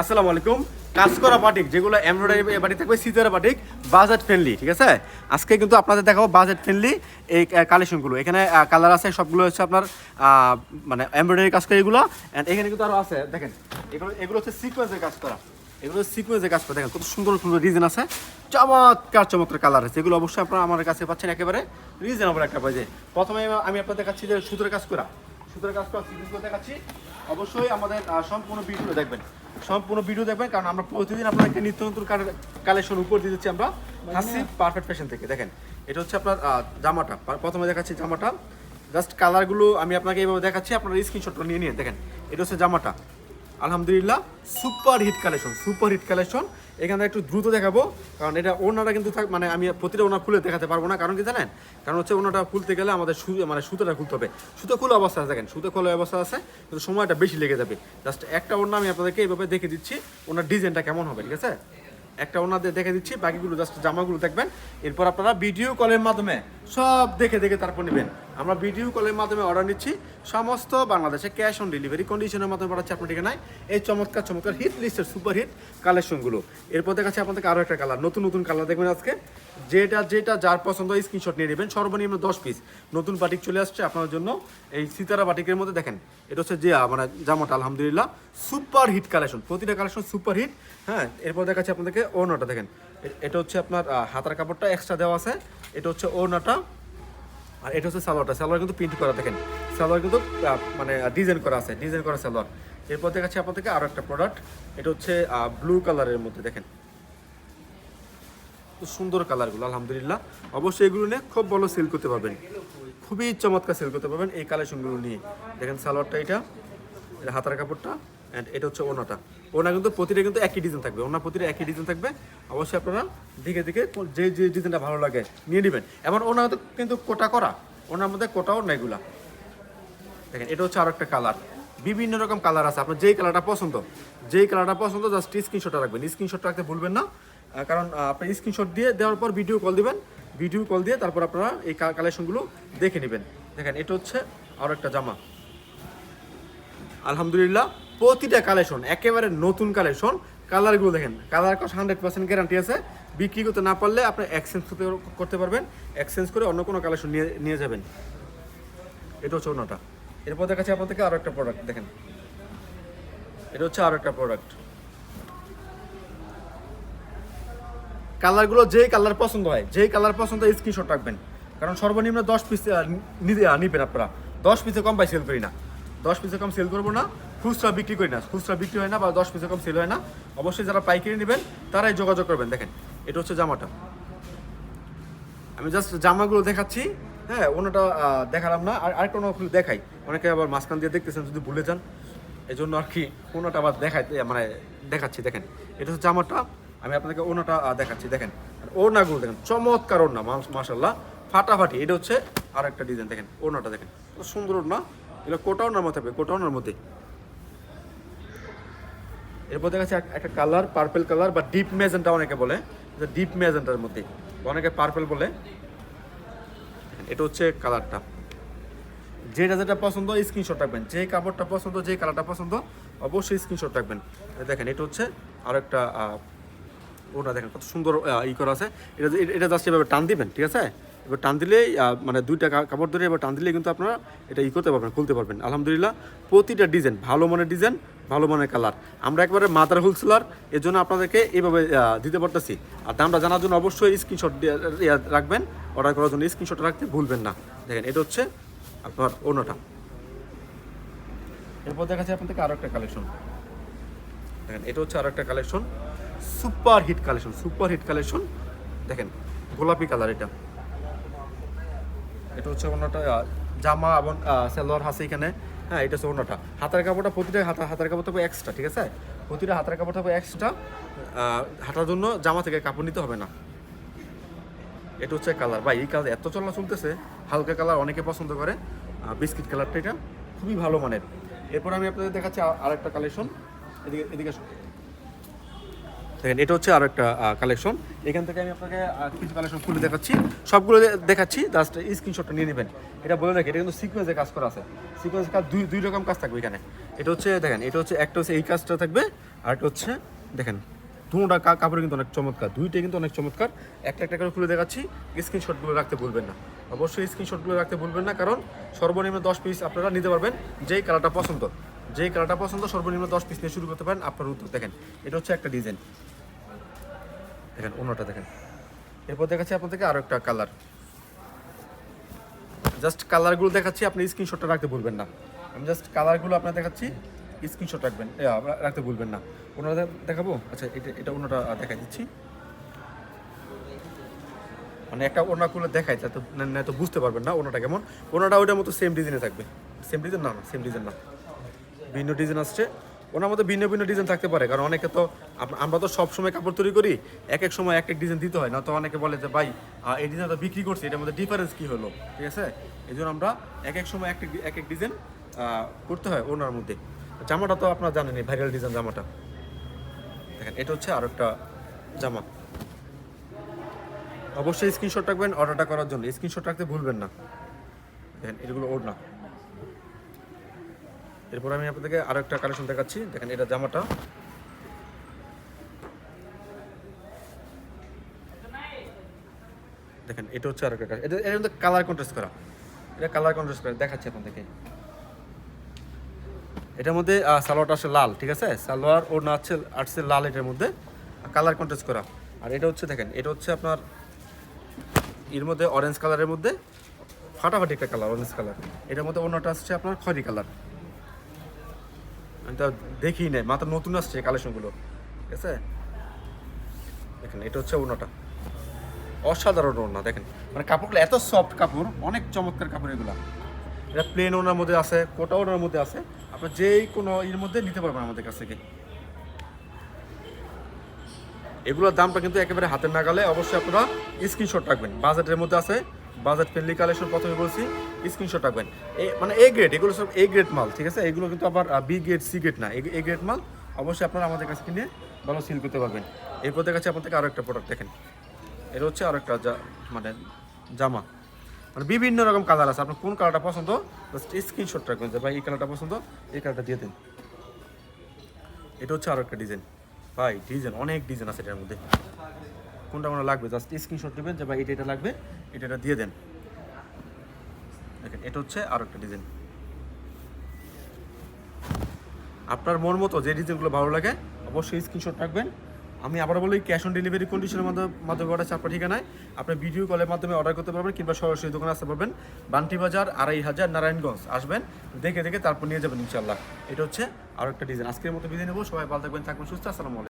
আসসালামু আলাইকুম। কাজ করা বাটিক, যেগুলো এমব্রয়ডারি বাটিক থাকবে সিতারা বাটিক বাজেট ফ্রেন্ডলি ঠিক আছে? আজকে কিন্তু আপনাদের দেখাবো বাজেট ফ্রেন্ডলি এই কালেকশনগুলো এখানে কালার আছে, সবগুলো হচ্ছে আপনার মানে এমব্রয়ডারি কাজ করে এগুলো। অ্যান্ড এখানে কিন্তু আরও আছে, দেখেন, এগুলো এগুলো হচ্ছে সিকোয়েন্সের কাজ করা এগুলো সিকোয়েন্সের কাজ করা দেখেন কত সুন্দর সুন্দর ডিজাইন আছে। চমৎকার চমৎকার কালার আছে। এগুলো অবশ্যই আপনারা আমার কাছে পাচ্ছেন একেবারে রিজনেবল একটা প্রাইজে প্রথমে আমি আপনাদের দেখাচ্ছি যে সুতোর কাজ করা সুতোর কাজ করা সিকোয়েন্স দেখাচ্ছি। অবশ্যই আমাদের সম্পূর্ণ ভিডিও দেখবেন। সম্পূর্ণ ভিডিও দেখবেন কারণ আমরা প্রতিদিন আপনাকে নিত্য নতুন কালেকশন উপর দিয়ে দিচ্ছি আমরা হাসি পারফেক্ট ফ্যাশন থেকে। দেখেন এটা হচ্ছে আপনার জামাটা। প্রথমে দেখাচ্ছি জামাটা। জাস্ট কালারগুলো আমি আপনাকে এইভাবে দেখাচ্ছি আপনার স্ক্রিনশটটা নিয়ে নিয়ে দেখেন। এটা হচ্ছে জামাটা। আলহামদুলিল্লাহ, super hit collection, super hit collection. এখানে একটু দ্রুত দেখাবো, কারণ এটা ওনাটা কিন্তু থাক মানে আমি প্রতিটা ওনার খুলে দেখাতে পারব না। কারণ কি জানেন? কারণ হচ্ছে ওনাটা খুলতে গেলে আমাদের মানে সুতোটা খুলতে হবে। সুতো খোলা অবস্থা আছে, দেখেন, সুতো খোলা অবস্থা আছে, কিন্তু সময়টা বেশি লেগে যাবে। জাস্ট একটা ওনা আমি আপনাদেরকে এইভাবে দেখে দিচ্ছি, ওনার ডিজাইনটা কেমন হবে, ঠিক আছে? একটা ওনাদের দেখে দিচ্ছি, বাকিগুলো জাস্ট জামাগুলো দেখবেন। এরপর আপনারা ভিডিও কলের মাধ্যমে সব দেখে দেখে তারপর নেবেন। আমরা ভিডিও কলের মাধ্যমে অর্ডার নিচ্ছি। সমস্ত বাংলাদেশে ক্যাশ অন ডেলিভারি কন্ডিশনের মাধ্যমে পাঠাচ্ছি আপনার ঠিকানায়। এই চমৎকার চমৎকার হিট লিস্টের সুপার হিট কালেকশনগুলো এরপর দেখাচ্ছি আপনাদেরকে আরও একটা কালার নতুন নতুন কালার দেখবেন আজকে। যেটা যেটা যার পছন্দ স্ক্রিনশট নিয়ে নেবেন। সর্বনিম্ন দশ পিস নতুন বাটিক চলে আসছে আপনার জন্য। এই সিতারা বাটিকের মধ্যে দেখেন, এটা হচ্ছে যে মানে জামাটা, আলহামদুলিল্লাহ সুপার হিট কালেকশন প্রতিটা কালেকশন সুপার হিট হ্যাঁ এরপর দেখাচ্ছি আপনাদেরকে ওনাটা দেখেন। এটা হচ্ছে আপনার হাতার কাপড়টা এক্সট্রা দেওয়া আছে। এটা হচ্ছে ওনাটা আর এটা হচ্ছে সালোয়ারটা। সালোয়ার কিন্তু প্রিন্ট করা, দেখেন। সালোয়ার কিন্তু মানে ডিজাইন করা আছে ডিজাইন করা সালোয়ার। এরপর দেখাচ্ছি আপনাদেরকে আরও একটা প্রোডাক্ট এটা হচ্ছে ব্লু কালারের মধ্যে, দেখেন। সুন্দর কালারগুলো আলহামদুলিল্লাহ। অবশ্যই এগুলো নিয়ে খুব ভালো সেল করতে পারবেন। খুবই চমৎকার সেল করতে পারবেন এই কালেকশনগুলো নিয়ে। দেখেন সালোয়ারটা এটা হাতার কাপড়টা অ্যান্ড এটা হচ্ছে ওনাটা ওনা কিন্তু প্রতিটা কিন্তু একই ডিজাইন থাকবে। ওনা প্রতিটা একই ডিজাইন থাকবে। অবশ্যই আপনারা দিকে দিকে যে যে ডিজাইনটা ভালো লাগে নিয়ে নেবেন। এমন ওনা তো কিন্তু কোটা করা, ওনার মধ্যে কোটাও না এগুলা। দেখেন, এটা হচ্ছে আরও একটা কালার বিভিন্ন রকম কালার আছে। আপনার যেই কালারটা পছন্দ, যেই কালারটা পছন্দ জাস্ট স্ক্রিনশটটা রাখবেন। স্ক্রিনশট রাখতে ভুলবেন না। কারণ আপনি স্ক্রিনশট দিয়ে দেওয়ার পর ভিডিও কল দিবেন। ভিডিও কল দিয়ে তারপর আপনারা এই কালেকশনগুলো দেখে নেবেন। দেখেন, এটা হচ্ছে আরও একটা জামা। আলহামদুলিল্লাহ প্রতিটা কালেকশন একেবারে নতুন কালেকশন কালারগুলো দেখেন কালার কস হান্ড্রেড পার্সেন্ট গ্যারান্টি আছে। বিক্রি করতে না পারলে আপনি এক্সচেঞ্জ করতে করতে পারবেন। এক্সচেঞ্জ করে অন্য কোনো কালেকশন নিয়ে নিয়ে যাবেন। এটা হচ্ছে অন্যটা। এরপর দেখাচ্ছি আপনাদেরকে আরও একটা প্রোডাক্ট দেখেন। এটা হচ্ছে আরও একটা প্রোডাক্ট কালারগুলো যেই কালার পছন্দ হয়, যেই কালার পছন্দ হয় স্ক্রিনশট রাখবেন। কারণ সর্বনিম্ন দশ পিস নিবেন আপনারা। দশ পিসে কম পাই সেল করি না। দশ পিসে কম সেল করব না। খুচরা বিক্রি করি না। খুচরা বিক্রি হয় না বা দশ পিসে কম সেল হয় না। অবশ্যই যারা পাইকারি নেবেন, তারাই যোগাযোগ করবেন। দেখেন, এটা হচ্ছে জামাটা। আমি জাস্ট জামাগুলো দেখাচ্ছি। হ্যাঁ ওনাটা দেখালাম না। আর আরেকটা ওনা খুলে দেখাই। অনেকে আবার মাঝখান দিয়ে দেখতেছেন, যদি ভুলে যান। এই জন্য আর কি ওনাটা আবার দেখাই মানে দেখাচ্ছি। দেখেন, এটা হচ্ছে জামাটা। আমি আপনাদেরকে ওনাটা দেখাচ্ছি। দেখেন, আর ওনাগুলো দেখেন, চমৎকার ওনা মাশাল্লাহ ফাটাফাটি, এটা হচ্ছে আর একটা ডিজাইন দেখেন ওনাটা দেখেন সুন্দর ওনা এগুলো কোটা ওনার মধ্যে হবে কোটা ওনার মধ্যে। এরপর দেখা যাচ্ছে একটা কালার পার্পেল কালার বা ডিপ মেজেন্টা অনেকে বলে। যে ডিপ মেজেন্টার মধ্যে। অনেকে পার্পেল বলে। এটা হচ্ছে কালারটা। যেটা যেটা পছন্দ স্ক্রিনশট রাখবেন। যে কাপড়টা পছন্দ, যে কালারটা পছন্দ, অবশ্যই স্ক্রিনশট রাখবেন। দেখেন, এটা হচ্ছে আর একটা ওটা দেখেন কত সুন্দর ই করা আছে। এটা এটা জাস্ট এভাবে টান দিবেন, ঠিক আছে? এবার টান দিলেই মানে দুইটা কাপড় ধরে এবার টান দিলেই কিন্তু আপনারা এটা ই করতে পারবেন, খুলতে পারবেন। আলহামদুলিল্লাহ, প্রতিটা ডিজাইন ভালো মানের ডিজাইন, ভালো মানের কালার। আমরা একবারে মাদার হোলসেলার এর জন্য আপনাদেরকে এইভাবে দিতে পারতেছি। আর দামটা জানার জন্য অবশ্যই স্ক্রিনশট রাখবেন। অর্ডার করার জন্য স্ক্রিনশট রাখতে ভুলবেন না। দেখেন, এটা হচ্ছে আপনার অন্যটা এরপর দেখা যাচ্ছে আপনাদেরকে আরও একটা কালেকশন দেখেন, এটা হচ্ছে আরও একটা collection super hit collection super hit collection দেখেন, গোলাপি কালার এটা। এটা হচ্ছে ওনাটা জামা এবং সালোয়ার হাসে এখানে। হ্যাঁ এটা হচ্ছে ওনাটা হাতের কাপড়টা প্রতিটা হাতা, হাতের কাপড় থাকবে এক্সট্রা ঠিক আছে? প্রতিটা হাতের কাপড় থাকবে এক্সট্রা হাঁটার জন্য জামা থেকে কাপড় নিতে হবে না। এটা হচ্ছে কালার ভাই, এই কালার এত চলা চলতেছে, হালকা কালার অনেকে পছন্দ করে। বিস্কিট কালারটা এটা খুবই ভালো মানের। এরপর আমি আপনাদের দেখাচ্ছি আরেকটা কালেকশন এদিকে এদিকে। দেখেন, এটা হচ্ছে আর একটা কালেকশন এখান থেকে আমি আপনাকে কিছু কালেকশন খুলে দেখাচ্ছি। সবগুলো দেখাচ্ছি জাস্ট স্ক্রিনশটটা নিয়ে নেবেন। এটা বলে রাখি, এটা কিন্তু সিকোয়েন্সের কাজ করা আছে। সিকোয়েন্স কাজ দুই দুই রকম কাজ থাকবে এখানে। এটা হচ্ছে, দেখেন, এটা হচ্ছে, একটা হচ্ছে এই কাজটা থাকবে, আর একটা হচ্ছে, দেখেন, দুটা কাপড় কিন্তু অনেক চমৎকার। দুইটাই কিন্তু অনেক চমৎকার। একটা একটা করে খুলে দেখাচ্ছি স্ক্রিনশটগুলো রাখতে ভুলবেন না। অবশ্যই স্ক্রিনশটগুলো রাখতে ভুলবেন না, কারণ সর্বনিম্ন দশ পিস আপনারা নিতে পারবেন যেই কালারটা পছন্দ। যেই কালারটা পছন্দ, সর্বনিম্ন দশ পিস নিয়ে শুরু করতে পারেন আপনার উত্তর। দেখেন, এটা হচ্ছে একটা ডিজাইন দেখেন, অন্যটা দেখেন। এরপর দেখাচ্ছি আপনাদেরকে আরও একটা কালার জাস্ট কালারগুলো দেখাচ্ছি, আপনি স্ক্রিনশটটা রাখতে ভুলবেন না। আমি জাস্ট কালারগুলো আপনার দেখাচ্ছি স্ক্রিনশট রাখবেন রাখতে ভুলবেন না। ওনারা দেখাবো? আচ্ছা এটা এটা অন্যটা দেখাই দিচ্ছি। মানে একটা ওনা খুলে দেখাই তো না তো বুঝতে পারবেন না ওনাটা কেমন। ওনাটা ওইটার মতো সেম ডিজাইনে থাকবে। সেম ডিজাইন না না সেম ডিজাইন না। ভিন্ন ডিজাইন আসছে। ওনার মধ্যে ভিন্ন ভিন্ন ডিজাইন থাকতে পারে, কারণ অনেকে তো আমরা তো সব সময় কাপড় তৈরি করি, এক এক সময় এক এক ডিজাইন দিতে হয়। না তো অনেকে বলে যে, ভাই এই ডিজাইনটা বিক্রি করছি, এটার মধ্যে ডিফারেন্স কি হলো? ঠিক আছে? এই জন্য আমরা এক এক সময় এক এক এক ডিজাইন করতে হয় ওনার মধ্যে। জামাটা তো আপনারা জানেন ভাইরাল ডিজাইন জামাটা। দেখেন, এটা হচ্ছে আর একটা জামা। অবশ্যই স্ক্রিনশট রাখবেন অর্ডারটা করার জন্য। স্ক্রিনশট রাখতে ভুলবেন না। দেখেন, এগুলো ওর না এরপর আমি আপনাদেরকে আরও একটা কালেকশন দেখাচ্ছি। দেখেন, এটা জামাটা। দেখেন, এটা হচ্ছে আরেকটা কালার এটা মধ্যে কালার কন্ট্রাস্ট করা। এটা কালার কন্ট্রাস্ট করা দেখাচ্ছি আপনাদেরকে। এটার মধ্যে সালোয়ারটা আসছে লাল, ঠিক আছে? সালোয়ার ওর না হচ্ছে আসছে লাল এটার মধ্যে। কালার কন্ট্রাস্ট করা। আর এটা হচ্ছে, দেখেন, এটা হচ্ছে আপনার, এর মধ্যে অরেঞ্জ কালারের মধ্যে। ফাটাফাটি একটা কালার অরেঞ্জ কালার এটার মধ্যে অন্যটা আসছে আপনার খয়রি কালার আমি তো দেখি নাই, মাত্র নতুন আসছে কালেকশনগুলো ঠিক আছে? দেখেন, এটা হচ্ছে ওনাটা অসাধারণ ওনা দেখেন। মানে কাপড়গুলো এত সফট কাপড়, অনেক চমৎকার কাপড় এগুলা। এটা প্লেন ওনার মধ্যে আছে, কোটা ওনার মধ্যে আছে, আপনার যেই কোনো এর মধ্যে নিতে পারবেন আমাদের কাছ থেকে। এগুলোর দামটা কিন্তু একেবারে হাতের নাগালে অবশ্যই আপনারা স্ক্রিনশট রাখবেন। বাজেটের মধ্যে আছে বাজেট ফ্রেন্ডলি কালেকশন প্রথমে বলছি স্ক্রিনশট রাখবেন। মানে এ গ্রেড এগুলো সব এ গ্রেড মাল, ঠিক আছে? এগুলো কিন্তু আবার বি গ্রেড সি গ্রেড না। এ গ্রেড মাল, অবশ্যই আপনারা আমাদের কাছে কিনে ভালো সিল করতে পারবেন। এরপর দেখাচ্ছি আপনাদেরকে আরও একটা প্রোডাক্ট দেখেন। এটা হচ্ছে আরও একটা মানে জামা। মানে বিভিন্ন রকম কালার আছে। আপনার কোন কালারটা পছন্দ জাস্ট স্ক্রিনশট রাখবেন যে, ভাই, এই কালারটা পছন্দ, এই কালারটা দিয়ে দিন। এটা হচ্ছে আরও একটা ডিজাইন ভাই ডিজাইন অনেক ডিজাইন আছে এটার মধ্যে। কোনটা কোনটা লাগবে? জাস্ট স্ক্রিনশট নেবেন যে ভাই এটা এটা লাগবে, এটা এটা দিয়ে দেন। দেখেন, এটা হচ্ছে আরও একটা ডিজাইন আপনার মন মতো যে ডিজাইনগুলো ভালো লাগে, অবশ্যই স্ক্রিনশট রাখবেন। আমি আবার বলি ক্যাশ অন ডেলিভারি কন্ডিশনের মাধ্যমে অর্ডার আপনার ঠিকানায়। আপনি ভিডিও কলের মাধ্যমে অর্ডার করতে পারবেন কিংবা সরাসরি দোকানে আসতে পারবেন। বান্টি বাজার, আড়াই হাজার, নারায়ণগঞ্জ। আসবেন, দেখে দেখে তারপর নিয়ে যাবেন ইনশাল্লাহ এটা হচ্ছে আরও একটা ডিজাইন আজকের মতো বিদায় নেব। সবাই ভালো থাকবেন থাকবেন সুস্থ। আসসালামু